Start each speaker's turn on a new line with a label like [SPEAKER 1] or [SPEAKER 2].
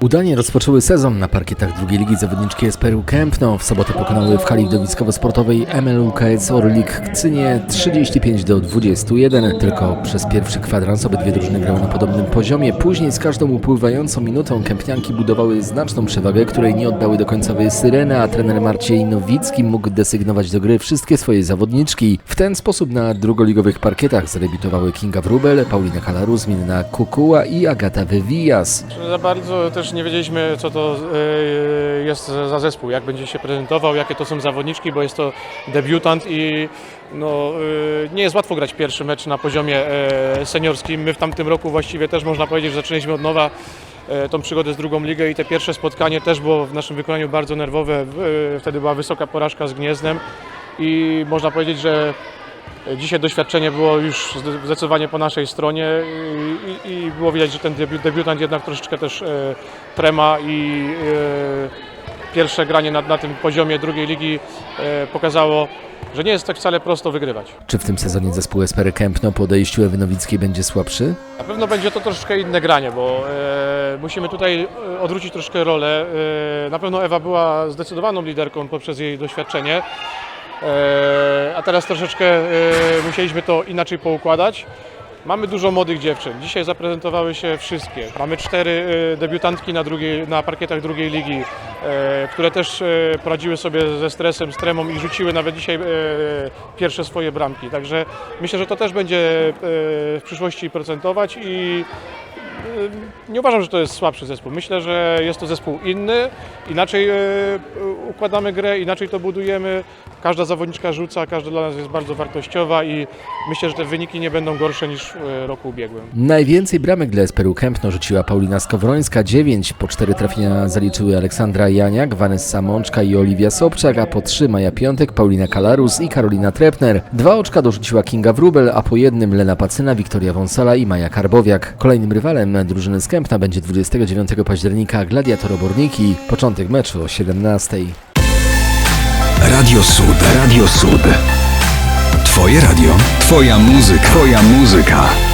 [SPEAKER 1] Udanie rozpoczęły sezon na parkietach drugiej ligi zawodniczki Esperu Kępno. W sobotę pokonały w hali widowiskowo-sportowej MLUKS Orlik Kcynie 35 do 21. Tylko przez pierwszy kwadrans obydwie drużyny grały na podobnym poziomie. Później z każdą upływającą minutą kępnianki budowały znaczną przewagę, której nie oddały do końca syreny, a trener Marciej Nowicki mógł desygnować do gry wszystkie swoje zawodniczki. W ten sposób na drugoligowych parkietach zadebiutowały Kinga Wrubel, Paulina Kalarus, Minna Kukuła i Agata Wywijas.
[SPEAKER 2] Za bardzo też nie wiedzieliśmy, co to e, jest za zespół, jak będzie się prezentował, jakie to są zawodniczki, bo jest to debiutant i no, e, nie jest łatwo grać pierwszy mecz na poziomie e, seniorskim. My w tamtym roku właściwie też można powiedzieć, że zaczęliśmy od nowa e, tą przygodę z drugą ligę i te pierwsze spotkanie też było w naszym wykonaniu bardzo nerwowe. E, Wtedy była wysoka porażka z Gniezdem i można powiedzieć, że Dzisiaj doświadczenie było już zde- zdecydowanie po naszej stronie i, i, było widać, że ten debiu, debiutant jednak troszeczkę też e, trema i e, pierwsze granie na, na tym poziomie drugiej ligi e, pokazało, że nie jest tak wcale prosto wygrywać.
[SPEAKER 1] Czy w tym sezonie zespół Espery Kępno po odejściu Ewy Nowickiej będzie słabszy?
[SPEAKER 2] Na pewno będzie to troszeczkę inne granie, bo e, musimy tutaj e, odwrócić troszkę rolę. E, na pewno Ewa była zdecydowaną liderką poprzez jej doświadczenie, a teraz troszeczkę e, musieliśmy to inaczej poukładać. Mamy dużo młodych dziewczyn. Dzisiaj zaprezentowały się wszystkie. Mamy cztery e, debiutantki na, drugiej, na parkietach drugiej ligi, e, które też e, poradziły sobie ze stresem, z tremą i rzuciły nawet dzisiaj e, pierwsze swoje bramki. Także myślę, że to też będzie e, w przyszłości procentować i e, nie uważam, że to jest słabszy zespół. Myślę, że jest to zespół inny, inaczej e, układamy grę, inaczej to budujemy. Każda zawodniczka rzuca, każda dla nas jest bardzo wartościowa i myślę, że te wyniki nie będą gorsze niż e, roku ubiegłym.
[SPEAKER 1] Najwięcej bramek dla Esperu Kępno rzuciła Paulina Skowrońska, 9. Po 4 trafienia zaliczyły Aleksandra Janiak, Vanessa Mączka i Oliwia Sobczak, a po 3 Maja Piątek, Paulina Kalarus i Karolina Trepner. Dwa oczka dorzuciła Kinga Wrubel, a po jednym Lena Pacyna, Wiktoria Wąsala i Maja Karbowiak. Kolejnym rywalem drużyny z Kępna będzie 29 października Gladiator Oborniki. Początek meczu o 17.
[SPEAKER 3] Radio Sud, Radio Sud. Twoje radio, twoja muzyka, twoja muzyka.